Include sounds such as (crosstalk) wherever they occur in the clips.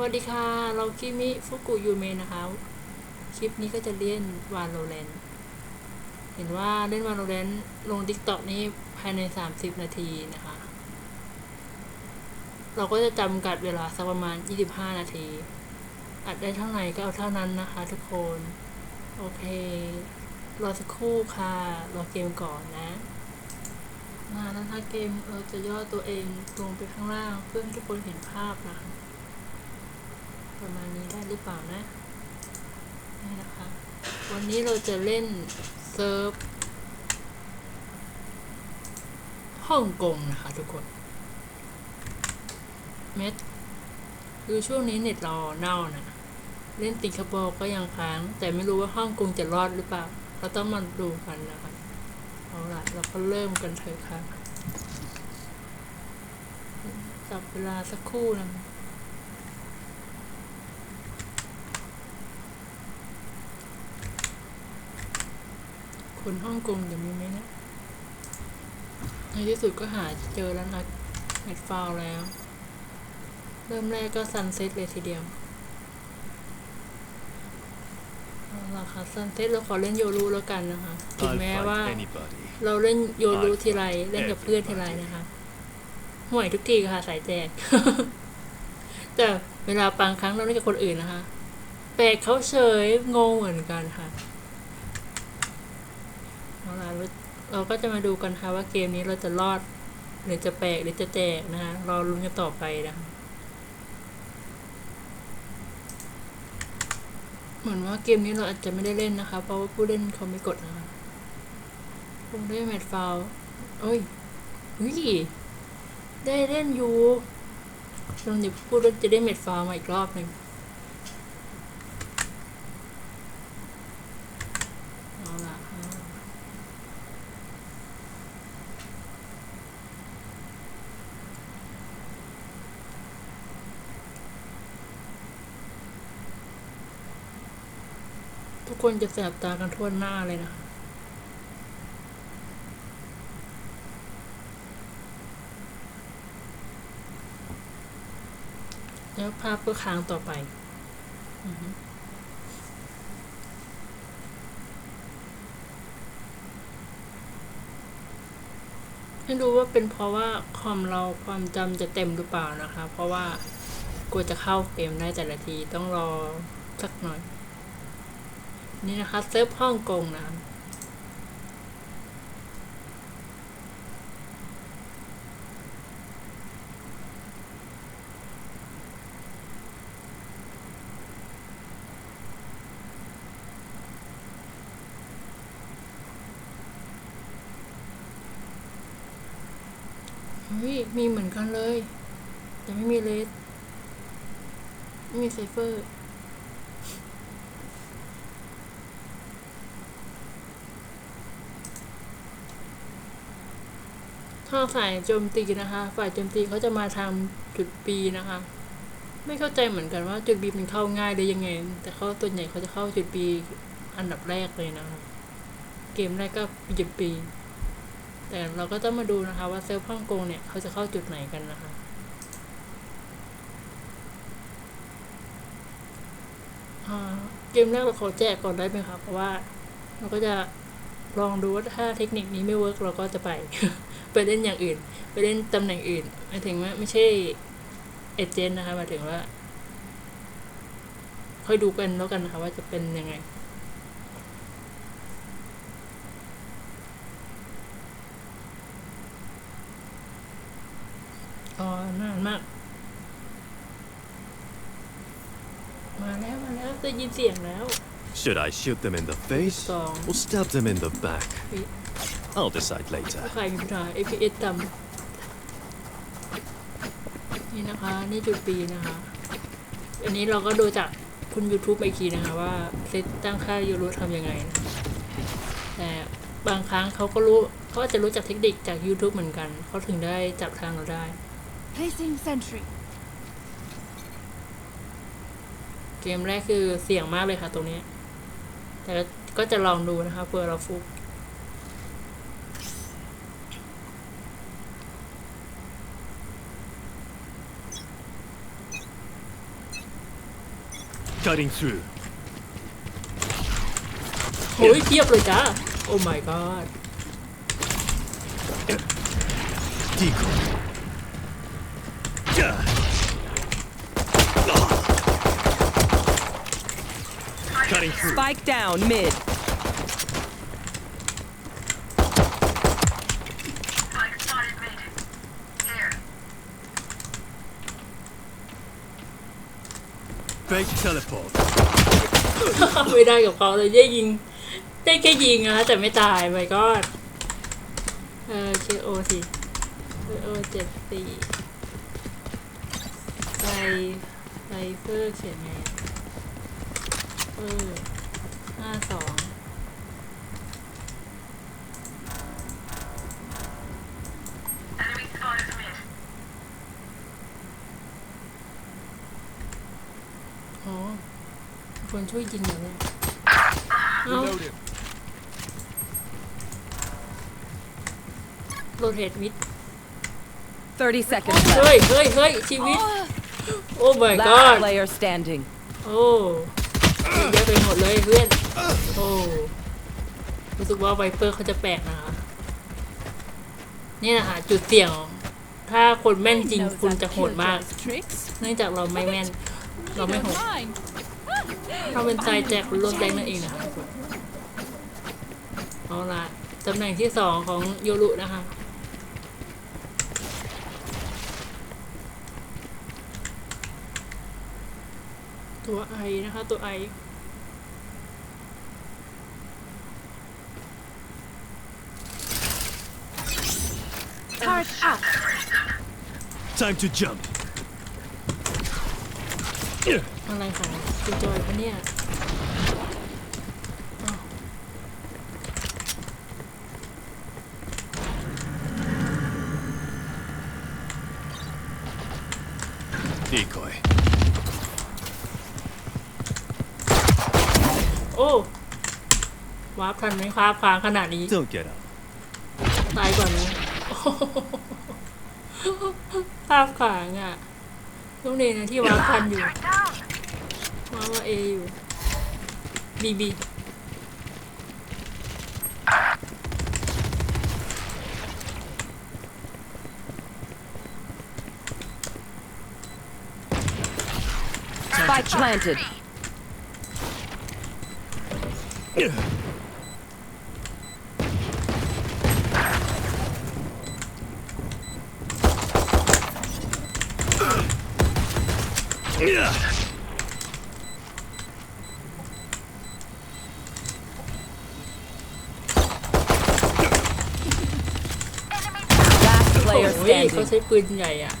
วัสดีค่ะ เราคิมิฟุกุยูเมะนะคะ คลิปนี้ก็จะเล่นวานโลแรนเห็นว่าเล่นวานโลแรนลง t ิกต k นี้ภายใน 30 นาทีนะคะ เราก็จะจำกัดเวลาสักประมาณ 25 นาที อัดได้เท่าไหร่ก็เอาเท่านั้นนะคะทุกคน โอเค รอสักครู่ค่ะ รอเกมก่อนนะ มาแล้วถ้าเกมเราจะย่อตัวเองลงไปข้างล่างเพื่อให้ทุกคนเห็นภาพนะคะ ประมาณนี้ได้หรือเปล่านะนี่นะคะ วันนี้เราจะเล่นเซิร์ฟฮ่องกงนะคะทุกคน เม็ดคือช่วงนี้เน็ตเราเน่านะ เล่นติงคโปร์ก็ยังค้าง แต่ไม่รู้ว่าฮ่องกงจะรอดหรือเปล่า เราต้องมาดูกันนะคะเอาล่ะเราก็เริ่มกันเถอะค่ะจับเวลาสักครู่นะ คนฮ่องกงจะมีไหมเนะในที่สุดก็หาเจอแล้วนะเน็ตฟาวแล้ว เริ่มแรกก็ซันเซ็ตเลยทีเดียวเอาล่ะค่ะซันเซ็ตเราขอเล่นโยรูแล้วกันนะคะ ถึง I'll แม้ว่า fight anybody. เราเล่นโยรูทีไร เล่นกับเพื่อนทีไรนะคะห่วยทุกทีค่ะสายแจก แต่เวลาบางครั้งเราเล่นกับคนอื่นนะคะ แปลกเขาเฉยงงเหมือนกันค่ะ เอาล่ะเราเราก็จะมาดูกันค่ะว่าเกมนี้เราจะรอด หรือจะแปลกหรือจะแจกนะคะรอลุ้นกันต่อไปนะคะเหมือนว่าเกมนี้เราอาจจะไม่ได้เล่นนะคะ เพราะว่าผู้เล่นเขาไม่กดนะคะผมได้แมตช์ฟาวเอ้ยอุ้ยได้เล่นอยู่ลองเดี๋ยวพูดว่าจะได้แมตช์ฟาวมาอีกรอบหนึ่งเอาล่ะเอาล่ะทุก คนจะแสบตากันทั่วหน้าเลยนะแล้วภาพก็ค้างต่อไปอือฮึไม่รู้ว่าเป็นเพราะว่าคอมเราความจำจะเต็มหรือเปล่านะคะ เพราะว่ากลัวจะเข้าเกมได้แต่ละทีต้องรอสักหน่อย นี่นะคะเซิร์ฟฮ่องกงนะเฮ้ยมีเหมือนกันเลย แต่ไม่มีเลสไม่มีไซเฟอร์ ถ้าฝ่ายโจมตีนะคะ ฝ่ายโจมตีเขาจะมาทางจุด B นะคะ ไม่เข้าใจเหมือนกันว่าจุด B มันเข้าง่ายได้ยังไง แต่เขาตัวใหญ่เขาจะเข้าจุด B อันดับแรกเลยนะคะ เกมแรกก็จุด B แต่เราก็ต้องมาดูนะคะว่าเซลล์ฮ่องกงเนี่ยเขาจะเข้าจุดไหนกันนะคะเกมแรกเราขอแจกก่อนได้ไหมคะเพราะว่าเราก็จะลองดูว่าถ้าเทคนิคนี้ไม่เวิร์กเราก็จะไป ไปเล่นอย่างอื่น ไปเล่นตำแหน่งอื่นหมายถึงว่าไม่ใช่เอเจนต์นะคะหมายถึงว่า ค่อยดูกันแล้วกันนะคะว่าจะเป็นยังไงอ๋อนานมาก มาแล้วมาแล้วได้ยินเสียงแล้ว Should I shoot them in the face Song. or stab them in the back? เฮ้ย I'll decide ถ้า later. ใครมีปัญหา APS ต่ำนี่นะคะ นี่จุดปีนะคะ อันนี้เราก็ดูจากคุณ YouTube อีกทีนะคะว่าเซตตั้งค่ายูรูทำยังไงนะแต่บางครั้งเขาก็รู้เขาอาจจะรู้จักเทคนิคจาก YouTube เหมือนกัน เขาถึงได้จับทางเราได้ Placing sentry. เกมแรกคือเสี่ยงมากเลยค่ะตรงนี้ แต่ก็จะลองดูนะคะเผื่อเราฟุก Cutting through. โอ้ยเทียบเลยจ้า โอ้ my god Decoy. Yeah. Cutting through. Spike down mid. Fake teleport. ไม่ได้กับเขาเลยได้ยิง ได้แค่ยิงนะแต่ไม่ตายไปก็เออโอสิโอเจ็ดสี่ไปไปเฟอร์เขียนไงเออห้าสอง คนช่วยยิงอยู่เนี่ยเอ้าโรเทตมิด30 seconds เฮ้ left. ยเฮ้ยเฮ้ยชีวิต โอ้ my Last god player standing. โอ้เยอะไปหมดเลยเพื่อน โอ้รู้สึกว่าไวเปอร์เขาจะแปลกนะคะนี่นะคะจุดเสี่ยง ถ้าคนแม่นจริง Knows คุณ how to จะโหด kill มาก those tricks. เนื่องจากเราไม่แม่น เราไม่โหด Mine. ถ้าเป็นใจแจกรถแดงนั่นเองนะคะทุกคนเอาละตำแหน่งที่สองของโยรุนะคะตัวไอนะคะ ตัวไอ Turret out. Time to jump. อะไรของคุณจอยคะเนี่ยอ้าว Decoy. โอ้วาร์ปทันไหมครับค้างขนาดนี้ Don't get up. ตายก่อนนะโอ้โหภาพขางอะต้องเรียนนะที่วาร์ปทันอยู่ วาร์ปว่าเออยู่บีบี Spike planted. Yeah. Last โอ้ player ยเขา standing. ใช้ปืนใหญ่อะ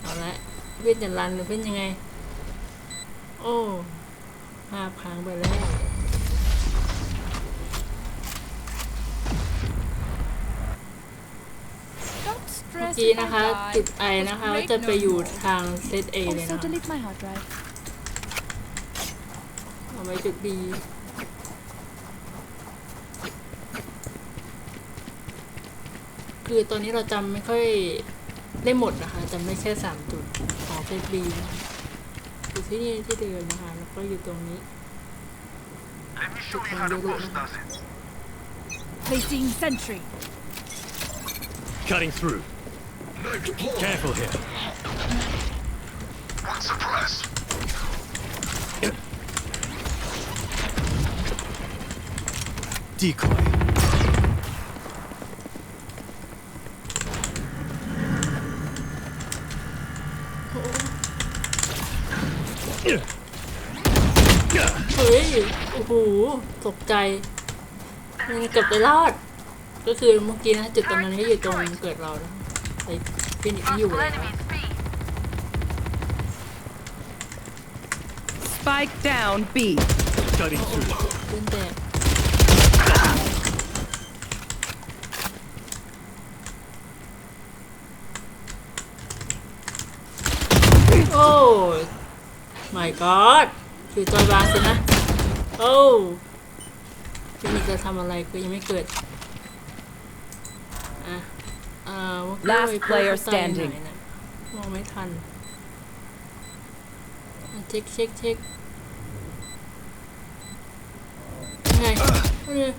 เอาละเพื่อนจะรันหรือเป็นยังไง โอ้ภาพค้างไปแล้ว Don't เมื่อ stress กี้ if นะคะ I die. จุดไอนะคะ Break จะไป no อยู่ more. ทางเซตเอเลย Also นะคะ delete my hard drive. เอาไว้จุดบี คือตอนนี้เราจำไม่ค่อยได้หมดนะคะจำได้แค่สามจุดของเซตบีอยู่ที่นี่ที่เดิมนะคะ แล้วก็อยู่ตรงนี้ Let me show you Come how the on, boss Lulu. does it. Placing sentry. Cutting through. Careful here. One suppress. Decoy. Yeah. เฮ้ย โอ้โห ตกใจมันเกือบไปรอด ก็คือเมื่อกี้นะจุดตรงนั้นก็อยู่ตรงเกิดเรานะไอ้ฟินิกที่อยู่แล้ว Spike down B. Cutting through. ขึ้นแต่โอ้ my god คือจอยบางสินะ โอ้ฟินิกจะทำอะไรก็ยังไม่เกิด อะอ่าว่า Last ไวเปอร์ player เขาตายไหน standing นะมองไม่ทันเช็คเช็คเช็คยังไงเอ้ย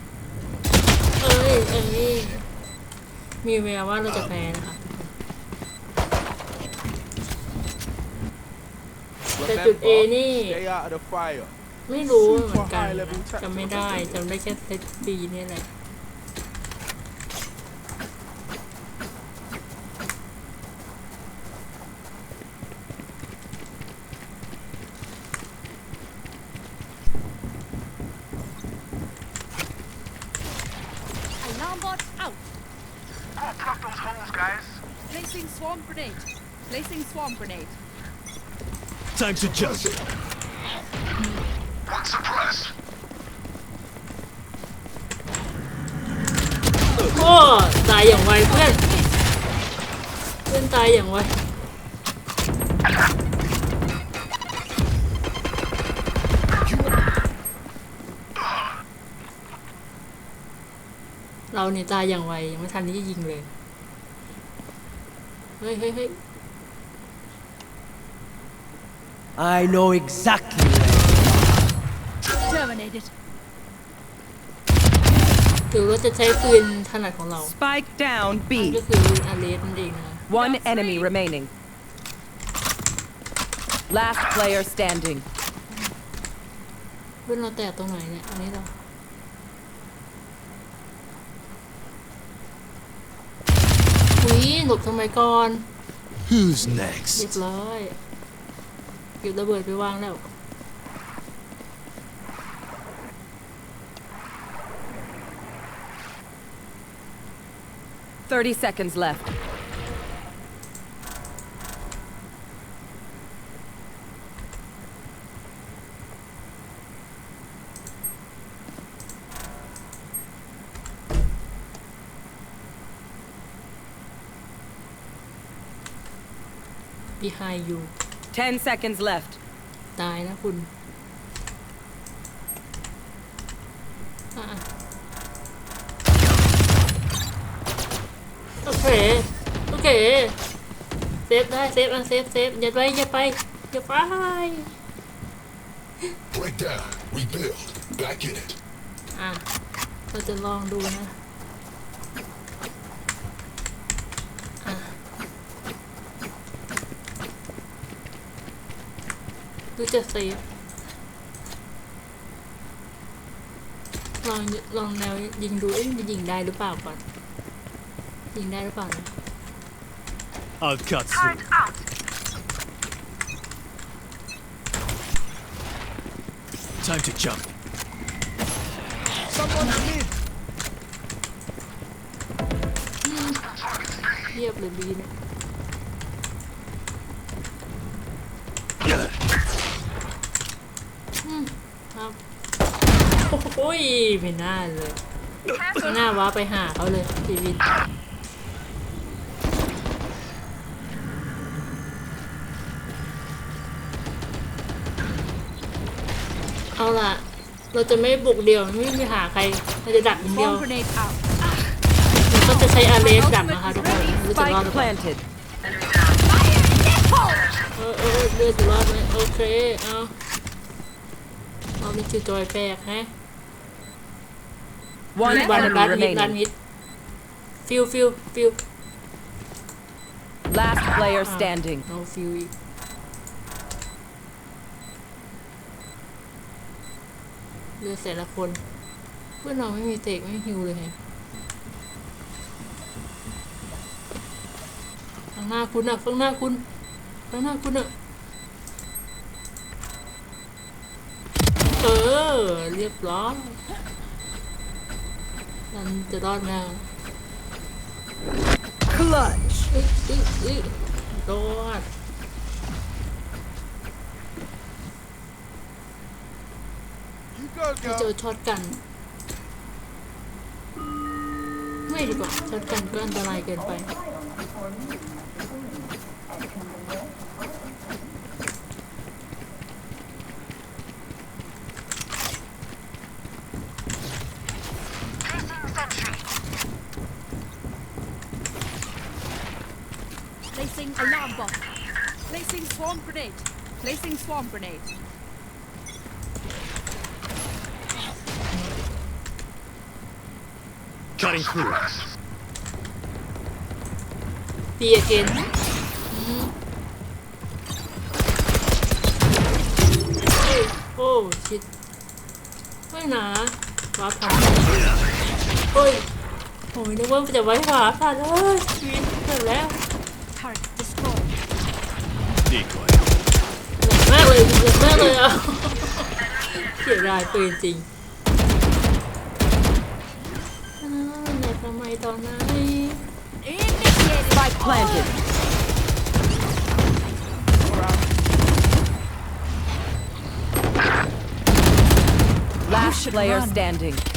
เอ้ยเอ้ยมีแววว่าเราจะแพ้นะคะแต่จุด A นี่ Stay out of the fire. ไม่รู้เหมือนกันนะจำไม่ได้จำได้แค่เซตปีนี่แหละ Alarm bot out. Go plug those holes, guys. Placing swarm grenade. Placing swarm grenade. Time to jump. อนตายอย่างไวเราเนี่ยตายอย่างไวยังไม่ทันที่จะยิงเลย เฮ้ยเฮ้ยเฮ้ย I know exactly where. Terminated. ถือว่าจะใช้ปืนถนัดของเรา Spike down นั่น B. ก็คืออาเลสนั่นเองนะ One enemy remaining. Last player standing. เพื่อนเราแตะตรงไหนเนี่ย อันนี้เรา อุ้ยหลบทำไมก่อน Who's เรีย next? บร้อยเก็บระเบิดไปวางแล้ว 30 seconds left. Behind you 10 seconds left. ตายนะคุณอะโอเค โอเค เซฟได้ เซฟอันเซฟเซฟอย่าไปอย่าไปอย่าไป Break down, rebuild, back in it. อะเราจะลองดูนะอะ ดูจะเซฟลองลองแนวยิงดูเอ้ยมันยิงได้หรือเปล่าก่อน ยิงได้หรือเปล่านะ I'll cut through. Time to jump. Someone mid. เรียบเลยบีเนี่ยอืมครับ โอ้ยไม่น่าเลยไม่น่าว้าไปหาเขาเลยชีวิตเอาล่ะ เราจะไม่บุกเดียวไม่มีหาใคร เราจะดักเดียวเราก็จะใช้อาเลสดักนะคะทุกคนรู้จะรอดหรือเปล่าเออเออเลือดจะรอดไหมโอเค เอาเรามีจุดจอยแปลกฮะ วัน enemy รัดมิดรัด remaining. มิดฟิวฟิวฟิว Last player standing. เอาฟิวอีกเลือดแต่ละคน เพื่อนเราไม่มีเตกไม่ฮิวเลยไงข้างหน้าคุณอะข้างหน้าคุณข้างหน้าคุณอะเออเรียบร้อย ฉันจะรอดแน่ Clutch. เอ้ยเอ้ยเอ้ยรอด You go, ถ้าเจ girl. อช็อตกัน ไม่ดีกว่าช็อตกันก็อันตรายเกินไป Placing alarm bot. Placing swarm grenade. Placing swarm grenade. Cutting through. ปีเกนโอ้ชิดไม่นะวาร์ปผ่านโอ้ยโอ้ยนึกว่าจะไว้วาร์ปผ่านเลยชีวิตเกิดแล้ว กเลยแมากเลยอะเสียดายปืนจริงอ้าวแหลกทำไมตอนนั้น Spike planted. Last player standing.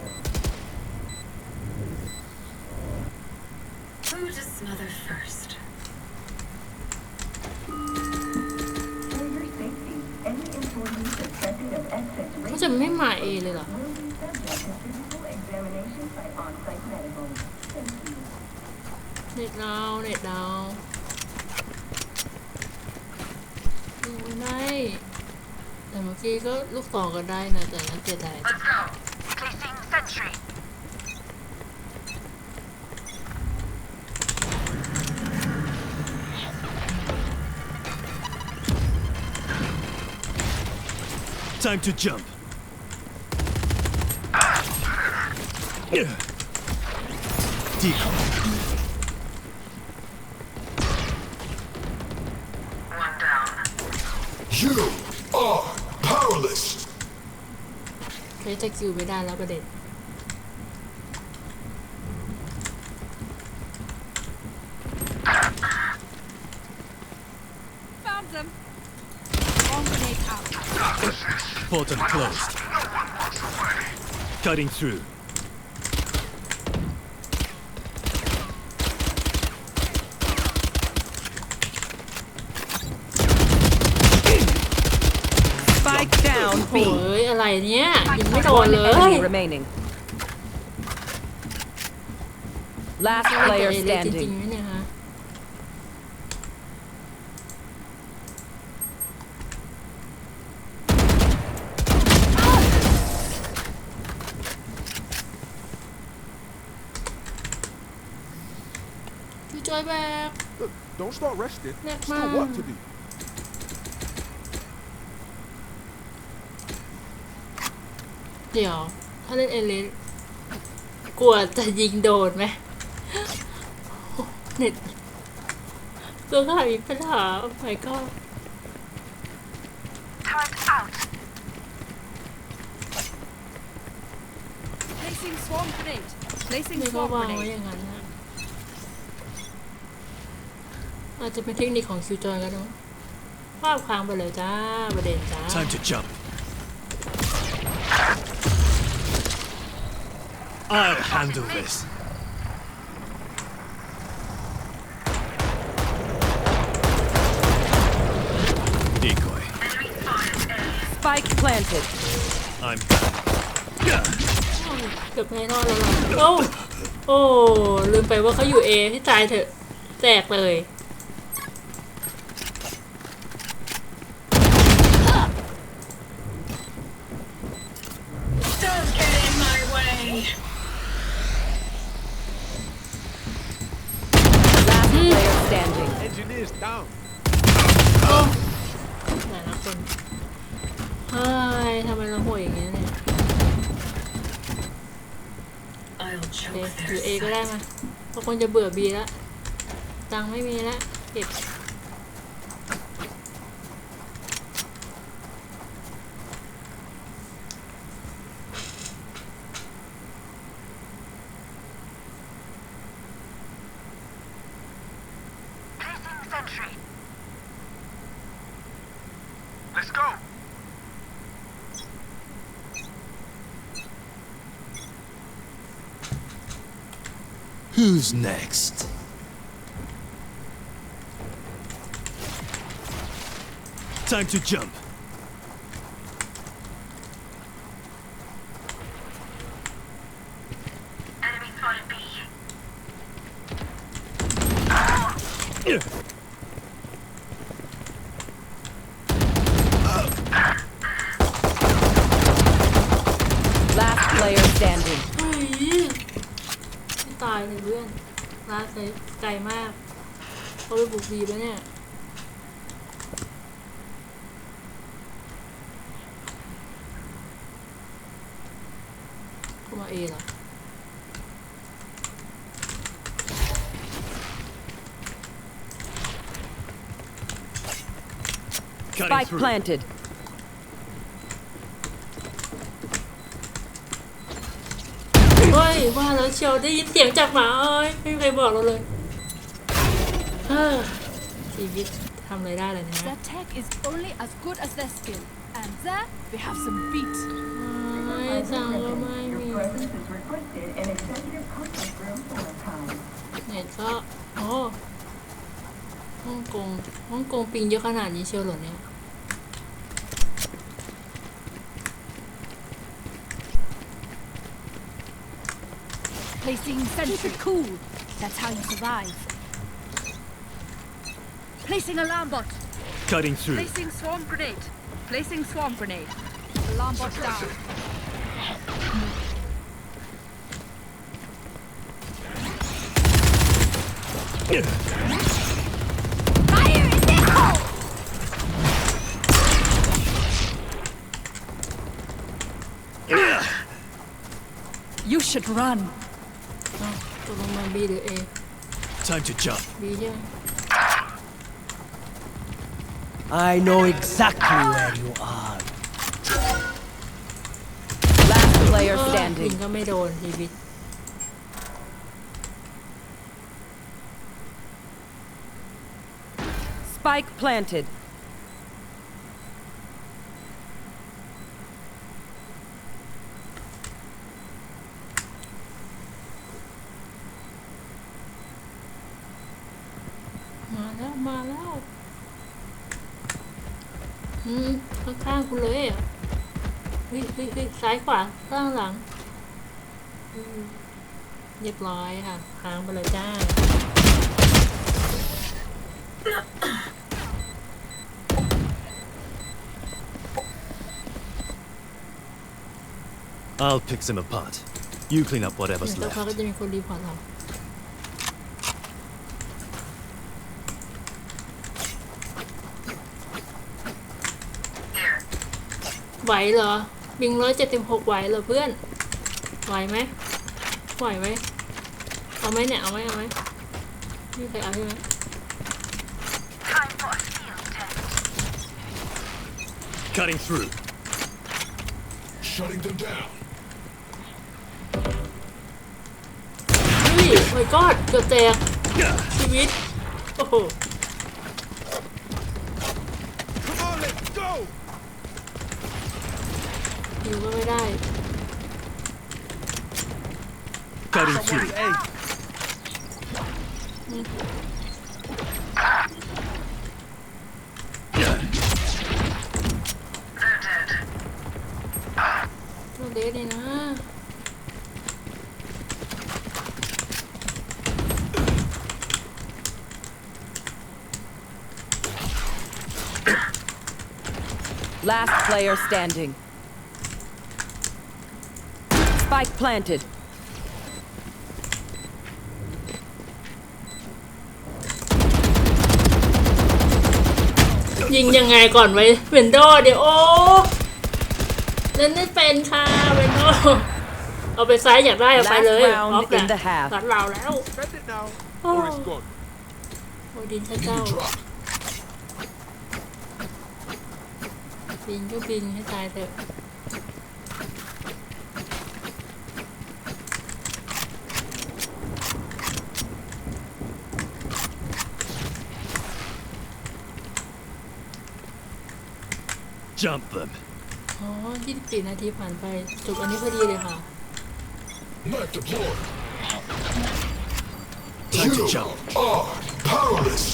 แต่เมื่อกี้ก็ลูกต่อก็ได้นะ แต่น่าเสียดาย Let's go. Placing sentry. Time to jump. Decoy. One down. You ใช้สกิลไม่ได้แล้วประเด็น Found them. Swarm grenade out. Portal closed. Cutting through. down โอ้ B. ยอะไรเนี่ยยิงไม่โดน One เลย enemy remaining. Last แต่ player เอเลยจริง standing. ๆไหมเนี่ยฮะพี่จอยแบก Look, don't start resting. Next Still work to man. do. เดี๋ยว ถ้าเล่นเอเลนกลัวจะยิงโดนไหมโอ้เน็ตตัวข้ามีปัญหาโอ้ my god Turret out. Placing swarm grenade. Placing นี่ก็ swarm วางไว้ grenade. อย่างนั้นนะอาจจะเป็นเทคนิคของคิวจอยก็ได้มั้งภาพค้างไปเลยจ้าประเด็นจ้า I'll handle this. Decoy. Spike planted. I'm back. เกือบไม่รอดแล้วล่ะโอ้โอ้ลืมไปว่าเขาอยู่เอให้ตายเถอะแตกเลย Engineers down. แต่ละคนเฮ้ยทำไมเราห่วยอย่างนี้เนี่ย I'll โอเค choke อ their ยู่เอก็ sight. ได้มาเพราะคนจะเบื่อบีแล้วตังค์ไม่มีแล้วเก็บ Placing. Let's go. Who's next? Time to jump. เขาไปบุกบีแล้วเนี่ย เข้ามาเอเหรอ Cutting Spike through. planted. เฮ้ยว่าแล้วเชียวได้ยินเสียงจากหมาเอ้ยไม่มีใครบอกเราเลยเฮ้อ (gasps) ชีวิตทำอะไรได้เลยนะ Their tech is only as good as their skill. And there we have some beat. ไม่สั่งก็ไม่ Your มี presence is requested in executive conference room for a time. เน็ตก็โอ้ฮ่องกงฮ่องกงปิงเยอะขนาดนี้เชียวเหรอเนี่ย Placing sentry. Keep it cool. That's how you survive. Placing alarm bot. Cutting through. Placing swarm grenade. Placing swarm grenade. Alarm bot down. Fire in the hole! You should run. เอ้าตกลงมาบีหรือเอ Time to jump. บีใช่ไหม I know exactly where you are. Last player เออยิ standing. งก็ไม่โดนชีวิต Spike planted. อืมข้างๆคุณเลยอะเฮ้ยเฮ้ยเฮ้ยซ้ายขวาข้างหลังอืมเรียบร้อยค่ะค้างไปเลยจ้า I'll pick them apart. You clean up เดี๋ยว whatever's สักพัก left. ก็จะมีคนรีพอร์ตเรา ไหวเหรอ บิงร้อยเจ็ดสิบหกไหวเหรอเพื่อน ไหวไหมไหวไหมเอาไหมเนี่ย เอาไหมเอาไหมนี่ใครเอาใช่ไหม Time for a field test. Cutting through. Shutting them down. เฮ้ยโอ้ยกอดเกือบแตกชีวิต โอ้โห ไม่ได้ Cutting through. They're dead. ตัวเดทนี่นะ Last player standing. Spike planted. ยิงยังไงก่อนไว้เวนโดเดี๋ยวโอ้เล่นไม่เป็นค่ะเวนโดเอาไปซ้ายอยากได้เอาไปเลย Last round ออฟแหละ in the half รัดเราแล้ว Spend it now, Oh. or it's gone. โอดินพระเจ้า Drop. บินก็บินให้ตายเถอะ Jump them. อ๋อ24 นาทีผ่านไปจบอันนี้พอดีเลยค่ะ Not deployed. Time to You jump. are powerless.